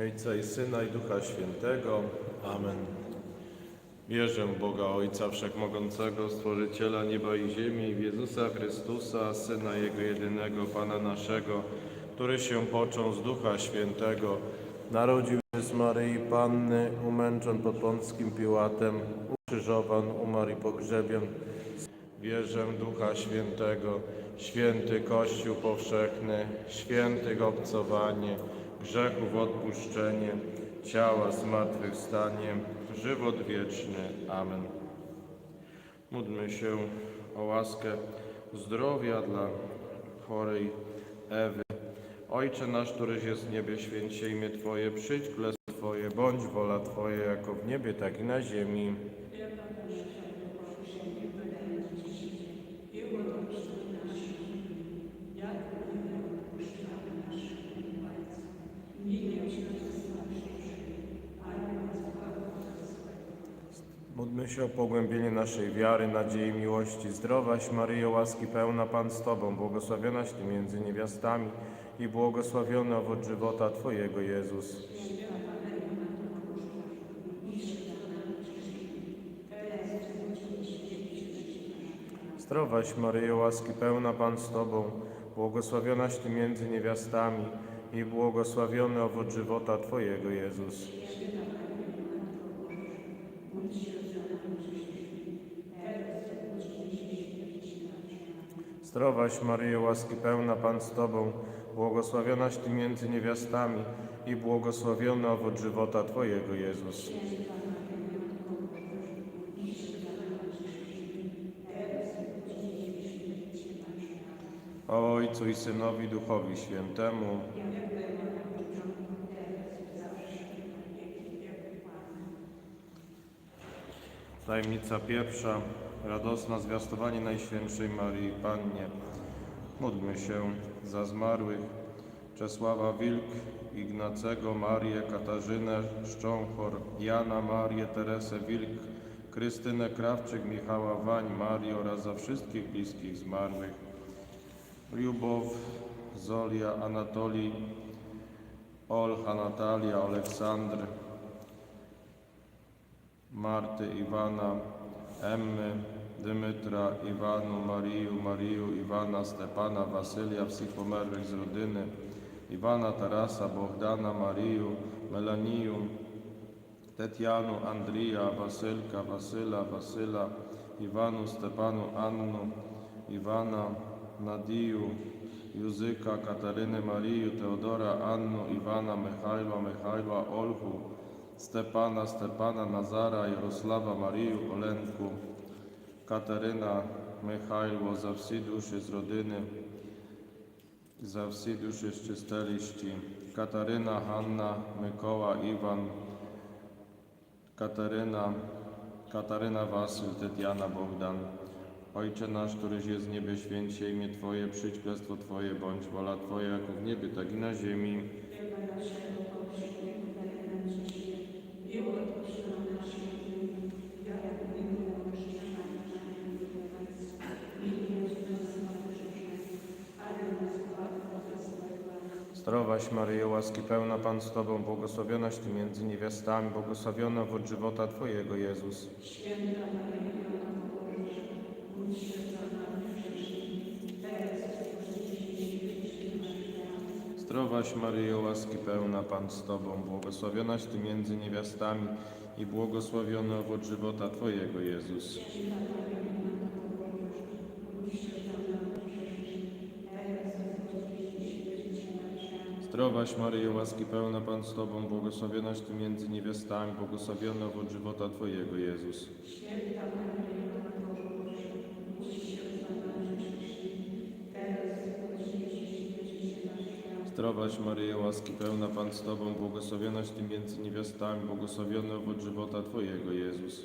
Ojca i Syna i Ducha Świętego. Amen. Wierzę Boga Ojca Wszechmogącego, Stworzyciela nieba i ziemi, w Jezusa Chrystusa, Syna Jego jedynego, Pana naszego, który się począł z Ducha Świętego, narodził się z Maryi Panny, umęczon pod Pąckim Piłatem, ukrzyżowan, umarł i pogrzebion. Wierzę Ducha Świętego, święty Kościół powszechny, świętych obcowanie, grzechów odpuszczenie, ciała zmartwychwstanie, żywot wieczny. Amen. Módlmy się o łaskę zdrowia dla chorej Ewy. Ojcze nasz, któryś jest w niebie, święć się imię Twoje, przyjdź Twoje, bądź wola Twoja, jako w niebie, tak i na ziemi. Módlmy się o pogłębienie naszej wiary, nadziei, miłości. Zdrowaś Maryjo, łaski pełna Pan z Tobą, błogosławionaś Ty między niewiastami i błogosławiony owoc żywota Twojego Jezus. Zdrowaś Maryjo, łaski pełna Pan z Tobą, błogosławionaś Ty między niewiastami i błogosławiony owoc żywota Twojego Jezus. Zdrowaś Maryjo, łaski pełna Pan z Tobą, błogosławionaś Ty między niewiastami i błogosławiony owoc żywota Twojego Jezus. O Ojcu i Synowi Duchowi Świętemu, Tajemnica pierwsza, radosna zwiastowanie Najświętszej Marii Pannie. Módlmy się za zmarłych Czesława Wilk, Ignacego, Marię, Katarzynę Szcząchor, Jana, Marię, Teresę Wilk, Krystynę Krawczyk, Michała Wań, Marię oraz za wszystkich bliskich zmarłych. Lubow, Zolia, Anatolii, Olcha, Natalia, Aleksandr, Marty, Iwana, Emmy, Дмитра, Івану, Марію, Марію, Івана, Степана, Василія, всіх померлих з родини, Івана, Тараса, Богдана, Марію, Меланію, Тетяну, Андрія, Василька, Васила, Васила, Івану, Степану, Анну, Івана, Надію, Юзика, Катерини, Марію, Теодора, Анну, Івана, Михайла, Михайла, Ольгу, Степана, Степана, Назара, Ярослава, Марію, Оленку. Michajło, za wsi duszy z rodziny, za wsi duszy z czyste liści, Kataryna, Hanna, Mykoła, Iwan, Kataryna, Kataryna Wasyl, Tetiana, Bogdan. Ojcze nasz, któryś jest w niebie, święć się imię Twoje, przyjdź królestwo Twoje, bądź wola Twoja, jako w niebie, tak i na ziemi. Zdrowaś Maryjo, łaski pełna Pan z Tobą, błogosławionaś Ty między niewiastami, błogosławiona owoc żywota Twojego Jezus. Zdrowaś Maryjo, łaski pełna Pan z Tobą, błogosławionaś Ty między niewiastami i błogosławiony owoc żywota Twojego Jezus. Zdrowaś Maryjo, łaski pełna Pan z Tobą, błogosławionaś Ty między niewiastami, błogosławiony owoc żywota Twojego Jezus. Zdrowaś Maryjo, łaski pełna Pan z Tobą, błogosławionaś Ty między niewiastami, błogosławiony owoc żywota Twojego Jezus.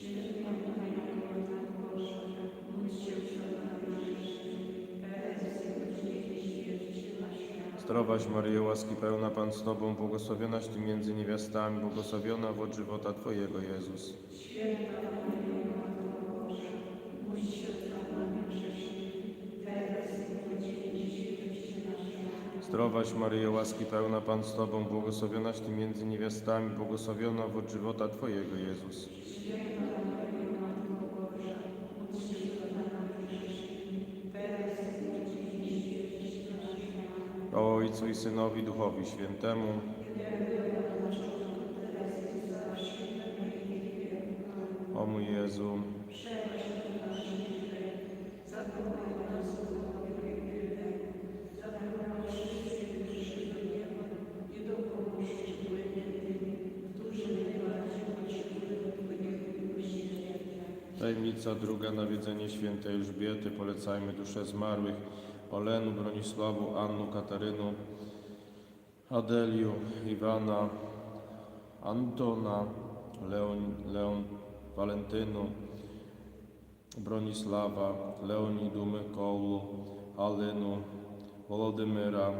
Zdrowaś Maryjo, łaski pełna Pan z Tobą, błogosławionaś Ty między niewiastami, błogosławiony owoc żywota Twojego Jezus. Zdrowaś Maryjo, łaski pełna Pan z Tobą, błogosławionaś Ty między niewiastami, błogosławiony owoc żywota Twojego Jezus. O Ojcu i Synowi Duchowi Świętemu. O mój Jezu. Tajemnica druga, nawiedzenie świętej Elżbiety. Polecajmy dusze zmarłych. Olenu, Bronisławu, Annu, Katarynu, Adeliu, Iwana, Antona, Leon, Leon Walentynu, Bronisława, Leonidu, Mykołu, Alenu, Wolodymyra,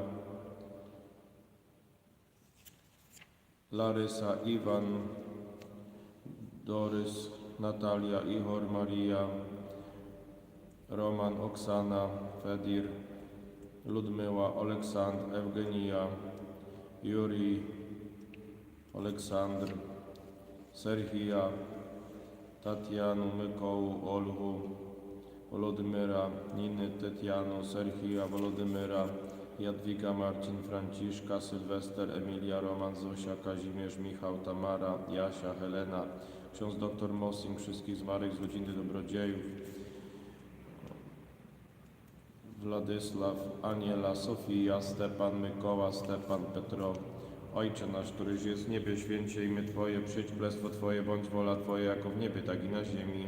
Larysa, Iwan, Dorys, Natalia, Ihor, Maria, Roman, Oksana, Fedir, Ludmyła, Aleksandr, Eugenia, Juri, Aleksandr, Serhija, Tatianu, Mykołu, Olhu, Wolodymyra, Niny, Tetianu, Serhija, Wolodymyra, Jadwiga, Marcin, Franciszka, Sylwester, Emilia, Roman, Zosia, Kazimierz, Michał, Tamara, Jasia, Helena, ksiądz dr Mossing, wszystkich zmarłych z rodziny dobrodziejów, Władysław, Aniela, Sofia, Stepan, Mykoła, Stepan, Petro. Ojcze nasz, któryś jest w niebie, święcie imię Twoje, przyjdź królestwo Twoje, bądź wola Twoja, jako w niebie, tak i na ziemi.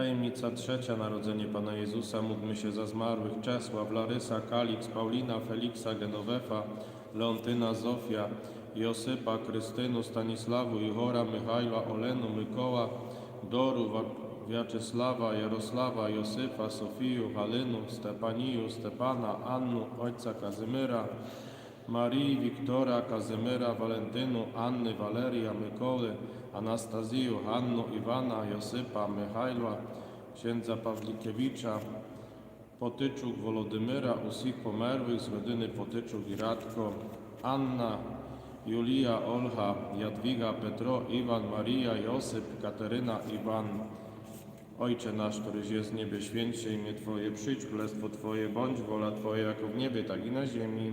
Tajemnica trzecia, Narodzenie Pana Jezusa. Módlmy się za zmarłych Czesław, Larysa, Kalix, Paulina, Feliksa, Genowefa, Leontyna, Zofia, Josypa, Krystynu, Stanisławu, Juchora, Michajła, Olenu, Mykoła, Doru, Wa- Wiaczesława, Jarosława, Josyfa, Sofiju, Halynu, Stepaniju, Stepana, Annu, Ojca Kazymyra, Marii, Wiktora, Kazymyra, Walentynu, Anny, Waleria, Mykoły, Anastaziju, Hannu, Iwana, Josypa, Michajła, księdza Pawlikiewicza, Potyczuk, Wolodymyra, usich pomerłych z Potyczuk i Radko, Anna, Julia, Olcha, Jadwiga, Petro, Iwan, Maria, Josyp, Kateryna, Iwan. Ojcze nasz, któryś jest w niebie, święć się imię Twoje, przyjdź królestwo Twoje, bądź wola Twoja jako w niebie, tak i na ziemi.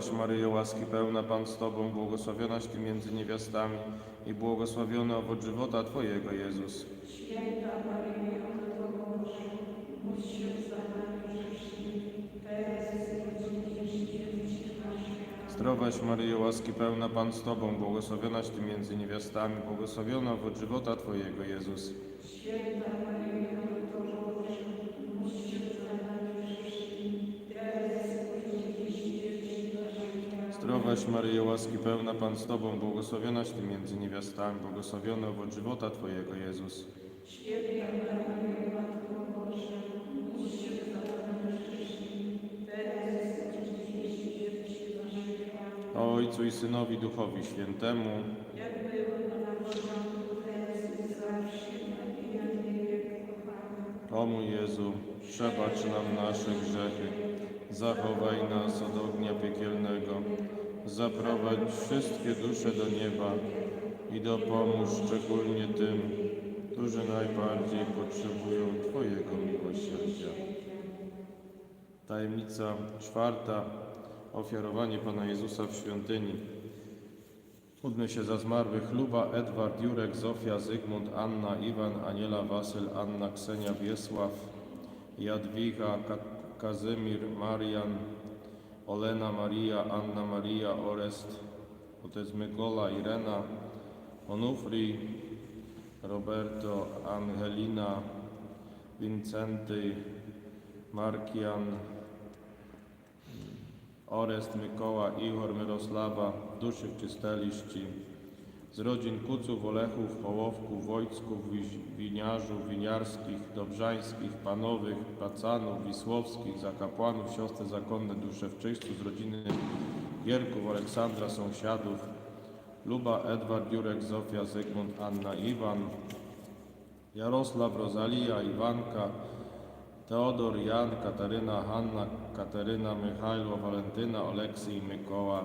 Zdrowaś Maryjo, łaski pełna Pan z Tobą, błogosławionaś Ty między niewiastami i błogosławiony owoc żywota Twojego, Jezus. Zdrowaś Maryjo, łaski pełna Pan z Tobą, błogosławionaś Ty między niewiastami, błogosławiony owoc żywota Twojego, Jezus. Zdrowaś Maryjo, łaski pełna Pan z Tobą, błogosławionaś Ty między niewiastami, błogosławiony owoc żywota Twojego, Jezus. O Ojcu i Synowi Duchowi Świętemu, o mój Jezu, przebacz nam nasze grzechy, zachowaj nas od ognia piekielnego, zaprowadź wszystkie dusze do nieba i dopomóż szczególnie tym, którzy najbardziej potrzebują Twojego miłosierdzia. Tajemnica czwarta. Ofiarowanie Pana Jezusa w świątyni. Módlmy się za zmarłych Luba, Edward, Jurek, Zofia, Zygmunt, Anna, Iwan, Aniela, Wasyl, Anna, Ksenia, Wiesław, Jadwiga, Ka Kazymir, Marian, Olena, Maria, Anna, Maria, Orest, Otec Mykola, Irena, Onufri, Roberto, Angelina, Wincenty, Markian, Orest, Mykoła, Ihor, Mirosława, duszy czysteliści, z rodzin Kuców, Olechów, Hołowków, Wojcków, Winiarzów, Winiarskich, Dobrzańskich, Panowych, Pacanów, Wisłowskich, zakapłanów, siostry zakonne, dusze w czyśćcu, z rodziny Gierków, Aleksandra, sąsiadów, Luba, Edward, Jurek, Zofia, Zygmunt, Anna, Iwan, Jarosław, Rozalia, Iwanka, Teodor, Jan, Kataryna, Hanna, Kateryna, Michajlo, Walentyna, Oleksy i Mykoła.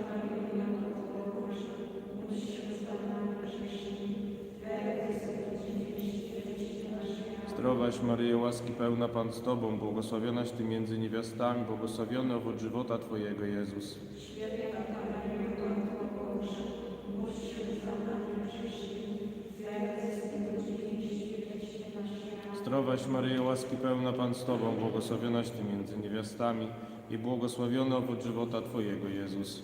Zdrowaś Maryjo, łaski pełna Pan z Tobą, błogosławionaś Ty między niewiastami, błogosławiony owoc żywota Twojego, Jezus. Zdrowaś Maryjo, łaski pełna Pan z Tobą, błogosławionaś Ty między niewiastami i błogosławiony owoc żywota Twojego, Jezus.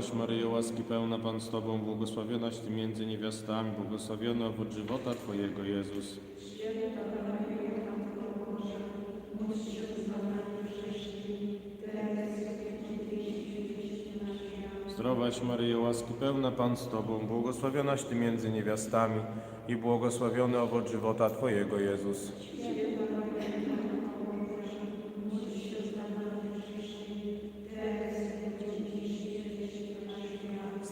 Zdrowaś Maryjo, łaski pełna Pan z Tobą, błogosławionaś Ty między niewiastami, błogosławiony owoc żywota Twojego, Jezus. Zdrowaś Maryjo, łaski pełna Pan z Tobą, błogosławionaś Ty między niewiastami i błogosławiony owoc żywota Twojego, Jezus.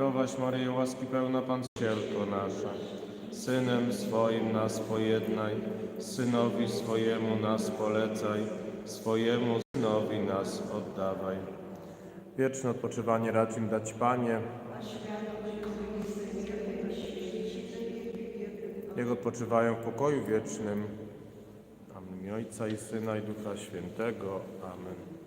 Zdrowaś Maryjo, łaski pełna Pan nasza, Synem swoim nas pojednaj, Synowi swojemu nas polecaj, swojemu Synowi nas oddawaj. Wieczne odpoczywanie racz im dać Panie. Niech odpoczywają w pokoju wiecznym. Amen. Ojca i Syna i Ducha Świętego. Amen.